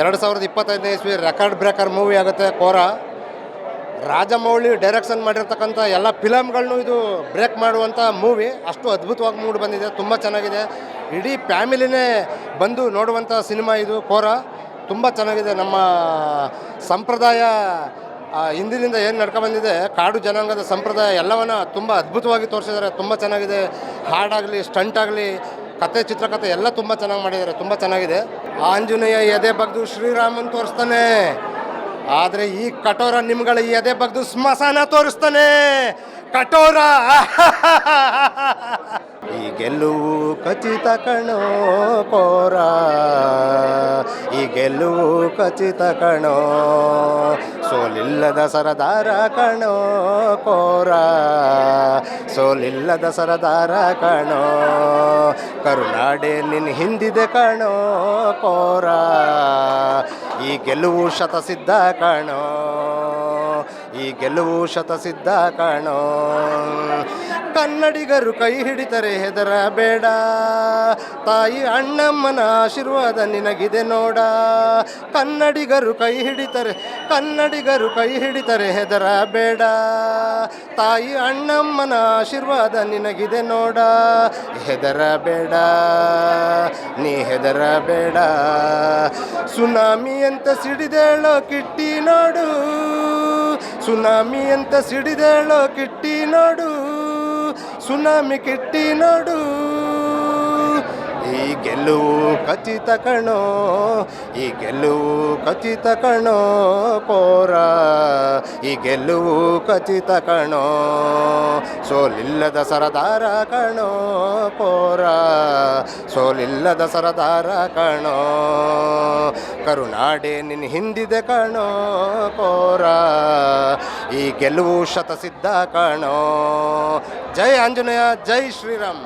ಎರಡು ಸಾವಿರದ ಇಪ್ಪತ್ತೈದನೇ ಇಸ್ವಿ ರೆಕಾರ್ಡ್ ಬ್ರೇಕರ್ ಮೂವಿ ಆಗುತ್ತೆ ಕೋರ. ರಾಜಮೌಳಿ ಡೈರೆಕ್ಷನ್ ಮಾಡಿರ್ತಕ್ಕಂಥ ಎಲ್ಲ ಫಿಲಮ್ಗಳನ್ನೂ ಇದು ಬ್ರೇಕ್ ಮಾಡುವಂಥ ಮೂವಿ ಅಷ್ಟು ಅದ್ಭುತವಾಗಿ ಮೂಡ್ ಬಂದಿದೆ, ತುಂಬ ಚೆನ್ನಾಗಿದೆ. ಇಡೀ ಫ್ಯಾಮಿಲಿನೇ ಬಂದು ನೋಡುವಂಥ ಸಿನಿಮಾ ಇದು ಕೋರ. ತುಂಬ ಚೆನ್ನಾಗಿದೆ. ನಮ್ಮ ಸಂಪ್ರದಾಯ ಹಿಂದಿನಿಂದ ಏನು ನಡ್ಕೊಂಬಂದಿದೆ ಕಾಡು ಜನಾಂಗದ ಸಂಪ್ರದಾಯ ಎಲ್ಲವನ್ನ ತುಂಬ ಅದ್ಭುತವಾಗಿ ತೋರಿಸಿದ್ದಾರೆ. ತುಂಬ ಚೆನ್ನಾಗಿದೆ. ಹಾಡಾಗಲಿ ಸ್ಟಂಟ್ ಆಗಲಿ, ಕತೆ ಚಿತ್ರಕಥೆ ಎಲ್ಲ ತುಂಬ ಚೆನ್ನಾಗಿ ಮಾಡಿದ್ದಾರೆ. ತುಂಬ ಚೆನ್ನಾಗಿದೆ. ಆಂಜನೇಯ ಎದೆ ಬಗ್ದು ಶ್ರೀರಾಮನ್ ತೋರಿಸ್ತಾನೆ. ಆದರೆ ಈ ಕಟೋರ ನಿಮ್ಗಳ ಎದೆ ಬಗ್ದು ಸ್ಮಶಾನ ತೋರಿಸ್ತಾನೆ. ಕಟೋರ ಈ ಗೆಲುವು ಖಚಿತ ಕಣೋ ಕೋರ. ಈ ಗೆಲುವು ಖಚಿತ ಕಣೋ ಸೋಲಿಲ್ಲದ ಸರದಾರ ಕಣೋ ಕೋರ. ಸೋಲಿಲ್ಲದ ಸರದಾರ ಕಣೋ ಕರುನಾಡೆ ನಿನ್ನ ಹಿಂದಿದೆ ಕಣೋ ಕೋರ. ಈ ಗೆಲುವು ಶತಸಿದ್ಧ ಕಣೋ. ಈ ಗೆಲುವು ಶತಸಿದ್ಧ ಕಾಣೋ. ಕನ್ನಡಿಗರು ಕೈ ಹಿಡಿತರೆ ಹೆದರಬೇಡ. ತಾಯಿ ಅಣ್ಣಮ್ಮನ ಆಶೀರ್ವಾದ ನಿನಗಿದೆ ನೋಡ. ಕನ್ನಡಿಗರು ಕೈ ಹಿಡಿತರೆ, ಕನ್ನಡಿಗರು ಕೈ ಹಿಡಿತರೆ ಹೆದರಬೇಡ. ತಾಯಿ ಅಣ್ಣಮ್ಮನ ಆಶೀರ್ವಾದ ನಿನಗಿದೆ ನೋಡ. ಹೆದರಬೇಡ, ನೀ ಹೆದರಬೇಡ. ಸುನಾಮಿ ಅಂತ ಸಿಡಿದೇಳೋ ಕಿಟ್ಟಿ ನೋಡು. ಸುನಾಮಿ ಅಂತ ಸಿಡಿದೇಳೋ ಕಿಟ್ಟಿ ನೋಡು ಸುನಾಮಿ ಕಿಟ್ಟಿ ನೋಡು ಈ ಗೆಲುವು ಖಚಿತ ಕಣೋ, ಈ ಗೆಲುವು ಖಚಿತ ಕಣೋ ಕೋರ ಈ ಗೆಲುವು ಖಚಿತ ಕಣೋ, ಸೋಲಿಲ್ಲದ ಸರದಾರ ಕಣೋ ಕೋರ ಸೋಲಿಲ್ಲದ ಸರದಾರ ಕಣೋ, ಕರುನಾಡೆ ನಿನ್ನ ಹಿಂದಿದೆ ಕಣೋ ಕೋರ ಈ ಗೆಲುವು ಶತಸಿದ್ಧ ಕಣೋ. ಜೈ ಆಂಜನೇಯ, ಜೈ ಶ್ರೀರಾಮ್.